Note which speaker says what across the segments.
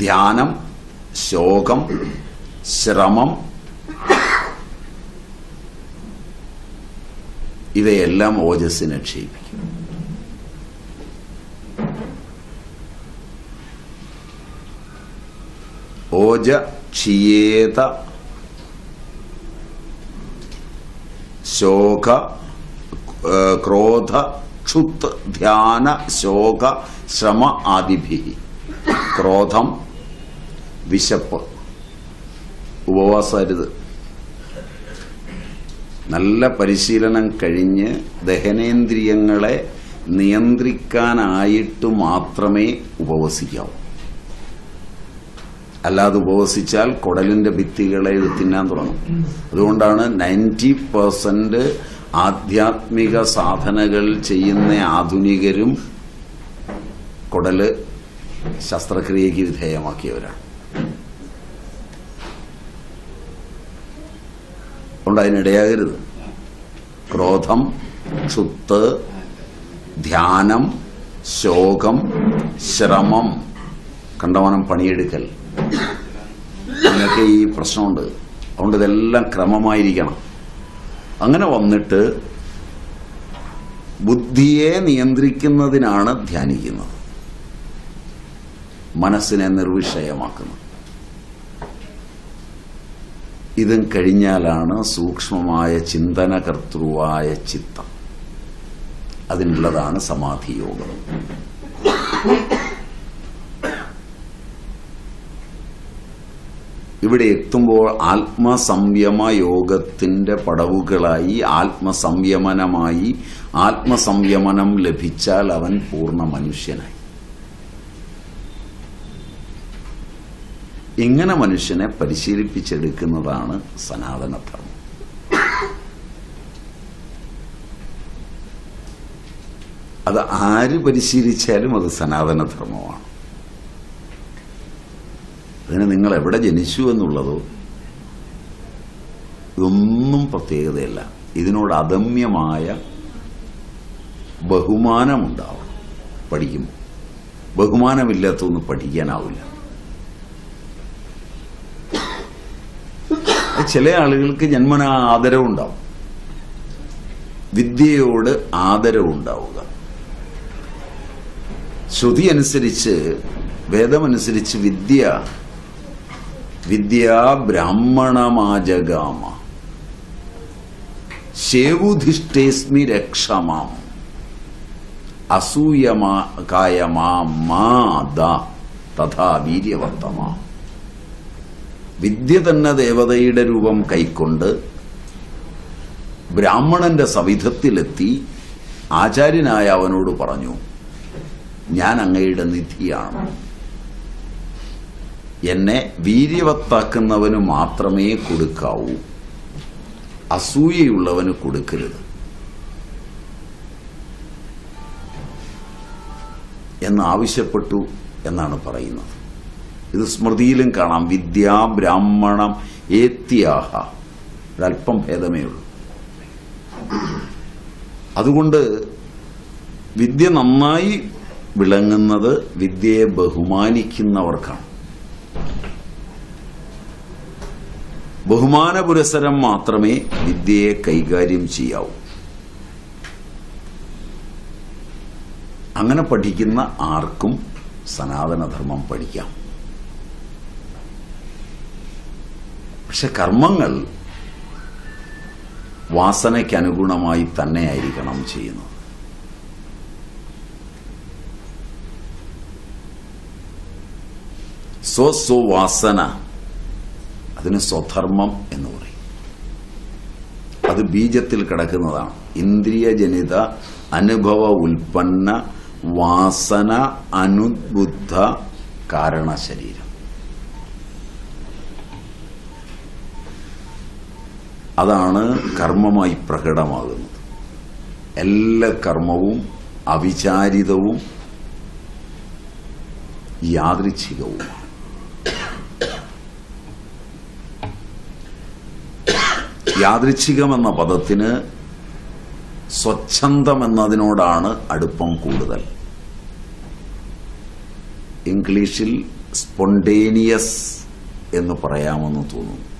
Speaker 1: ധ്യാനം ശോകം ശ്രമം ഇവയെല്ലാം ഓജസ്സിനെ ക്ഷയിപ്പിക്കും. ഓജ ക്ഷിയേത ശോക ക്രോധ ക്ഷുത് ധ്യാന ശോക ശ്രമ ആദിഭി ക്രോധം വിശപ്പ്. ഉപവാസരുത്. നല്ല പരിശീലനം കഴിഞ്ഞ് ദഹനേന്ദ്രിയങ്ങളെ നിയന്ത്രിക്കാനായിട്ട് മാത്രമേ ഉപവസിക്കാവൂ. അല്ലാതെ ഉപവസിച്ചാൽ കുടലിന്റെ ഭിത്തികളെ തിന്നാൻ തുടങ്ങും. അതുകൊണ്ടാണ് നയന്റി പെർസെന്റ് ആധ്യാത്മിക സാധനകൾ ചെയ്യുന്ന ആധുനികരും കുടൽ ശസ്ത്രക്രിയയ്ക്ക് വിധേയമാക്കിയവരാണ് അതുകൊണ്ട് അതിനിടയാകരുത് ക്രോധം ക്ഷുത്ത് ധ്യാനം ശോകം ശ്രമം. കണ്ടവനം പണിയെടുക്കൽ. അങ്ങനെയൊക്കെ ഈ പ്രശ്നമുണ്ട്. അതുകൊണ്ട് ഇതെല്ലാം ക്രമമായിരിക്കണം. അങ്ങനെ വന്നിട്ട് ബുദ്ധിയെ നിയന്ത്രിക്കുന്നതിനാണ് ധ്യാനിക്കുന്നത്. മനസ്സിനെ നിർവിഷയമാക്കുന്നത്. ഇതും കഴിഞ്ഞാലാണ് സൂക്ഷ്മമായ ചിന്തനകർത്തൃവായ ചിത്തം. അതിനുള്ളതാണ് സമാധി യോഗം ഇവിടെ എത്തുമ്പോൾ ആത്മസംയമ യോഗത്തിന്റെ പടവുകളായി ആത്മസംയമനമായി ആത്മസംയമനം ലഭിച്ചാൽ അവൻ പൂർണ മനുഷ്യനായി. ഇങ്ങനെ മനുഷ്യനെ പരിശീലിപ്പിച്ചെടുക്കുന്നതാണ് സനാതനധർമ്മം. അത് ആര് പരിശീലിച്ചാലും അത് സനാതനധർമ്മമാണ്. അതിന് നിങ്ങൾ എവിടെ ജനിച്ചു എന്നുള്ളതോ ഇതൊന്നും പ്രത്യേകതയല്ല. ഇതിനോട് അദമ്യമായ ബഹുമാനമുണ്ടാവണം പഠിക്കുമ്പോൾ. ബഹുമാനമില്ലാത്തൊന്നും പഠിക്കാനാവില്ല. ചില ആളുകൾക്ക് ജന്മന ആദരവുണ്ടാവും. വിദ്യയോട് ആദരവുണ്ടാവുക. ശ്രുതി അനുസരിച്ച് വേദമനുസരിച്ച് വിദ്യ വിദ്യാ ബ്രാഹ്മണമാജഗാമ. ശേവുധിഷ്ഠേസ്മി രക്ഷമാം. അസൂയമാ കായമാ മാത തഥാ വീര്യവർത്തമാ. വിദ്യ തന്നെ ദേവതയുടെ രൂപം കൈക്കൊണ്ട് ബ്രാഹ്മണന്റെ സവിധത്തിലെത്തി ആചാര്യനായ അവനോട് പറഞ്ഞു ഞാൻ അങ്ങയുടെ നിധിയാണ്. എന്നെ വീര്യവത്താക്കുന്നവന് മാത്രമേ കൊടുക്കാവൂ. അസൂയയുള്ളവന് കൊടുക്കരുത്. എന്ന് ആവശ്യപ്പെട്ടു എന്നാണ് പറയുന്നത്. ഇത് സ്മൃതിയിലും കാണാം. വിദ്യ ബ്രാഹ്മണം ഏത്യാഹ. ഇതൽപ്പം ഭേദമേ ഉള്ളൂ. അതുകൊണ്ട് വിദ്യ നന്നായി വിളങ്ങുന്നത് വിദ്യയെ ബഹുമാനിക്കുന്നവർക്കാണ്. ബഹുമാന പുരസരം മാത്രമേ വിദ്യയെ കൈകാര്യം ചെയ്യാവൂ. അങ്ങനെ പഠിക്കുന്ന ആർക്കും സനാതനധർമ്മം പഠിക്കാം. പക്ഷെ കർമ്മങ്ങൾ വാസനയ്ക്ക് അനുഗുണമായി തന്നെയായിരിക്കണം ചെയ്യുന്നത്. സ്വസ്വവാസന അതിന് സ്വധർമ്മം എന്ന് പറയും. അത് ബീജത്തിൽ കിടക്കുന്നതാണ്. ഇന്ദ്രിയജനിത അനുഭവ ഉൽപ്പന്ന വാസന അനുബുദ്ധ കാരണ അതാണ് കർമ്മമായി പ്രകടമാകുന്നത്. എല്ലാ കർമ്മവും അവിചാരിതവും യാദൃച്ഛികവുമാണ്. യാദൃച്ഛികം എന്ന പദത്തിന് സ്വച്ഛന്തം എന്നതിനോടാണ് അടുപ്പം കൂടുതൽ. ഇംഗ്ലീഷിൽ സ്പോണ്ടേനിയസ് എന്ന് പറയാമെന്ന് തോന്നുന്നു.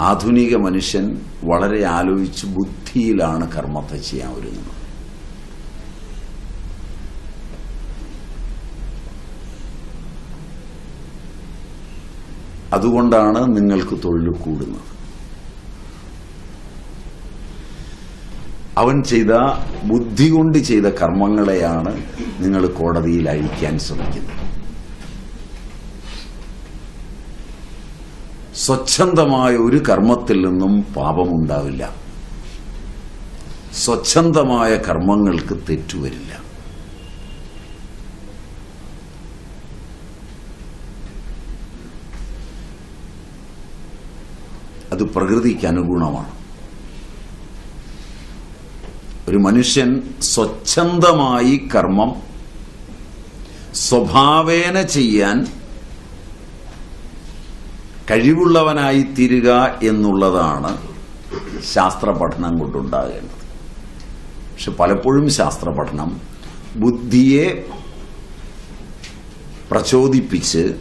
Speaker 1: ആധുനിക മനുഷ്യൻ വളരെ ആലോചിച്ച് ബുദ്ധിയിലാണ് കർമ്മത്തെ ചെയ്യാൻ ഒരുങ്ങുന്നത്. അതുകൊണ്ടാണ് നിങ്ങൾക്ക് തൊഴിൽ കൂടുന്നത്. അവൻ ചെയ്ത ബുദ്ധി കൊണ്ട് ചെയ്ത കർമ്മങ്ങളെയാണ് നിങ്ങൾ കോടതിയിൽ അഴിക്കാൻ ശ്രമിക്കുന്നത്. സ്വച്ഛന്തമായ ഒരു കർമ്മത്തിൽ നിന്നും പാപമുണ്ടാവില്ല. സ്വച്ഛന്തമായ കർമ്മങ്ങൾക്ക് തെറ്റുവരില്ല അത് പ്രകൃതിക്ക് അനുഗുണമാണ്. ഒരു മനുഷ്യൻ സ്വച്ഛന്തമായി കർമ്മം സ്വഭാവേന ചെയ്യാൻ കഴിവുള്ളവനായി തീരുക എന്നുള്ളതാണ് ശാസ്ത്ര പഠനം കൊണ്ടുണ്ടാകേണ്ടത്. പക്ഷെ പലപ്പോഴും ശാസ്ത്ര പഠനം ബുദ്ധിയെ പ്രചോദിപ്പിച്ച്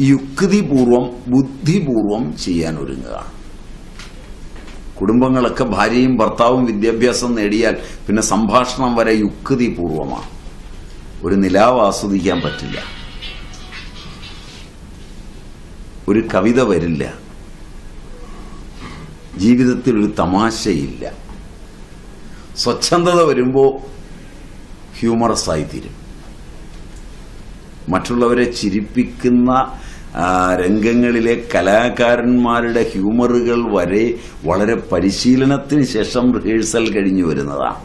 Speaker 1: യുക്തിപൂർവം ബുദ്ധിപൂർവം ചെയ്യാൻ ഒരുങ്ങുകയാണ് കുടുംബങ്ങളൊക്കെ ഭാര്യയും ഭർത്താവും വിദ്യാഭ്യാസം നേടിയാൽ പിന്നെ സംഭാഷണം വരെ യുക്തിപൂർവമാണ്. ഒരു നിലാവ് ആസ്വദിക്കാൻ പറ്റില്ല. ഒരു കവിത വരില്ല. ജീവിതത്തിൽ ഒരു തമാശയില്ല. സ്വച്ഛന്തത വരുമ്പോൾ ഹ്യൂമറസ് ആയിത്തീരും മറ്റുള്ളവരെ ചിരിപ്പിക്കുന്ന രംഗങ്ങളിലെ കലാകാരന്മാരുടെ ഹ്യൂമറുകൾ വരെ വളരെ പരിശീലനത്തിന് ശേഷം റിഹേഴ്സൽ കഴിഞ്ഞു വരുന്നതാണ്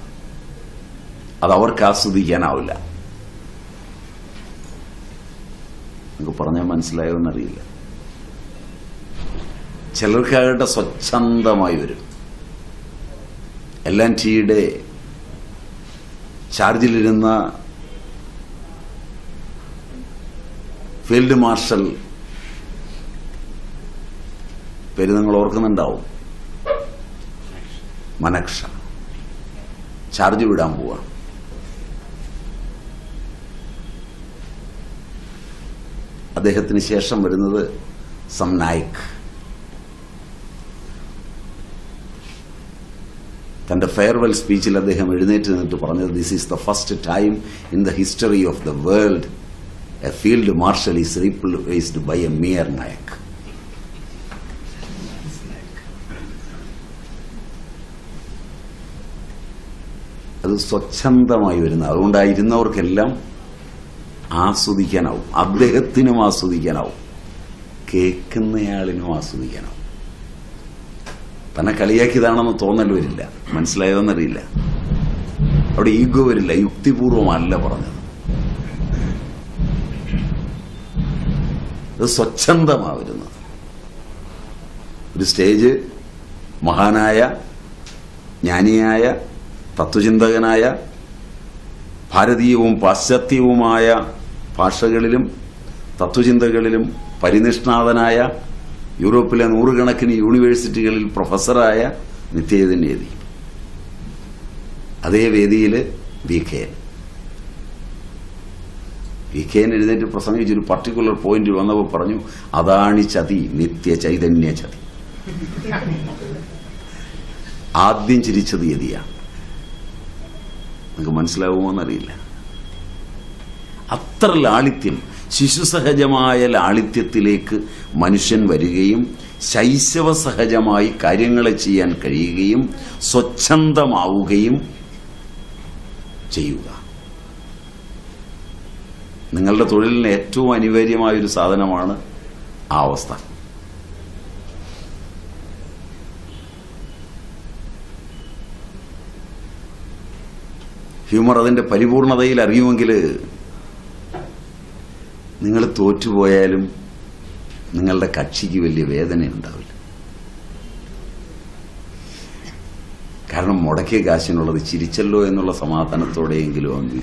Speaker 1: അത് അവർക്ക് ആസ്വദിക്കാനാവില്ല. നമുക്ക് പറഞ്ഞാൽ മനസ്സിലായോ എന്നറിയില്ല. ചിലർക്കാകട്ടെ സ്വച്ഛന്തമായി വരും. എൽ എൻ ടിയുടെ ചാർജിലിരുന്ന ഫീൽഡ് മാർഷൽ പേര് നിങ്ങൾ ഓർക്കുന്നുണ്ടാവും. മനക്ഷ. ചാർജ് വിടാൻ പോവാ. അദ്ദേഹത്തിന് ശേഷം വരുന്നത് സം തന്റെ ഫെയർവെൽ സ്പീച്ചിൽ അദ്ദേഹം എഴുന്നേറ്റ് നിന്നിട്ട് പറഞ്ഞത് this is the first time in the history of the world a field marshal is replaced by a mere Naik അത് സ്വച്ഛന്തമായി വരുന്ന അതുകൊണ്ടായിരുന്നവർക്കെല്ലാം ആസ്വദിക്കാനാവും അദ്ദേഹത്തിനും ആസ്വദിക്കാനാവും കേൾക്കുന്നയാളിനും ആസ്വദിക്കാനാവും. തന്നെ കളിയാക്കിയതാണെന്ന് തോന്നൽ വരില്ല. മനസ്സിലായതെന്നറിയില്ല. അവിടെ ഈഗോ വരില്ല. യുക്തിപൂർവമല്ല പറഞ്ഞത്. അത് സ്വച്ഛന്തമാവരുന്നത് ഒരു സ്റ്റേജ് മഹാനായ ജ്ഞാനിയായ തത്വചിന്തകനായ ഭാരതീയവും പാശ്ചാത്യവുമായ ഭാഷകളിലും തത്വചിന്തകളിലും പരിനിഷ്ണാതനായ യൂറോപ്പിലെ നൂറുകണക്കിന് യൂണിവേഴ്സിറ്റികളിൽ പ്രൊഫസറായ നിത്യചൈതന്യതി അതേ വേദിയിൽ V K N. V K N എഴുന്നേറ്റ് പ്രസംഗിച്ചൊരു പർട്ടിക്കുലർ പോയിന്റ് വന്നപ്പോൾ പറഞ്ഞു അതാണ് ചതി നിത്യ ചൈതന്യ ചതി. ആദ്യം ചിരിച്ചത് യതിയാണ്. നിങ്ങൾക്ക് മനസ്സിലാവുമോ എന്നറിയില്ല. അത്ര ലാളിത്യം ശിശുസഹജമായ ലാളിത്യത്തിലേക്ക് മനുഷ്യൻ വരികയും ശൈശവ സഹജമായി കാര്യങ്ങളെ ചെയ്യാൻ കഴിയുകയും സ്വച്ഛന്തമാവുകയും ചെയ്യുക. നിങ്ങളുടെ തൊഴിലിന് ഏറ്റവും അനിവാര്യമായ ഒരു സാധനമാണ് ആ അവസ്ഥ. ഹ്യൂമർ അതിന്റെ പരിപൂർണതയിൽ അറിയുമെങ്കിൽ നിങ്ങൾ തോറ്റുപോയാലും നിങ്ങളുടെ കക്ഷിക്ക് വലിയ വേദന ഉണ്ടാവില്ല കാരണം മുടക്കിയ കാശിനുള്ളത് ചിരിച്ചല്ലോ എന്നുള്ള സമാധാനത്തോടെയെങ്കിലും അവൻ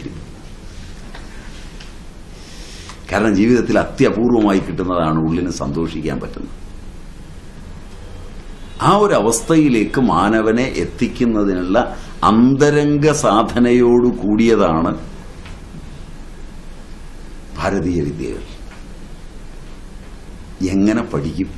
Speaker 1: കാരണം ജീവിതത്തിൽ അത്യപൂർവമായി കിട്ടുന്നതാണ് ഉള്ളിന് സന്തോഷിക്കാൻ പറ്റുന്നത്. ആ ഒരു അവസ്ഥയിലേക്ക് മാനവനെ എത്തിക്കുന്നതിനുള്ള അന്തരംഗ സാധനയോടു കൂടിയതാണ് ഭാരതീയ വിദ്യകൾ എങ്ങനെ പഠിക്കും?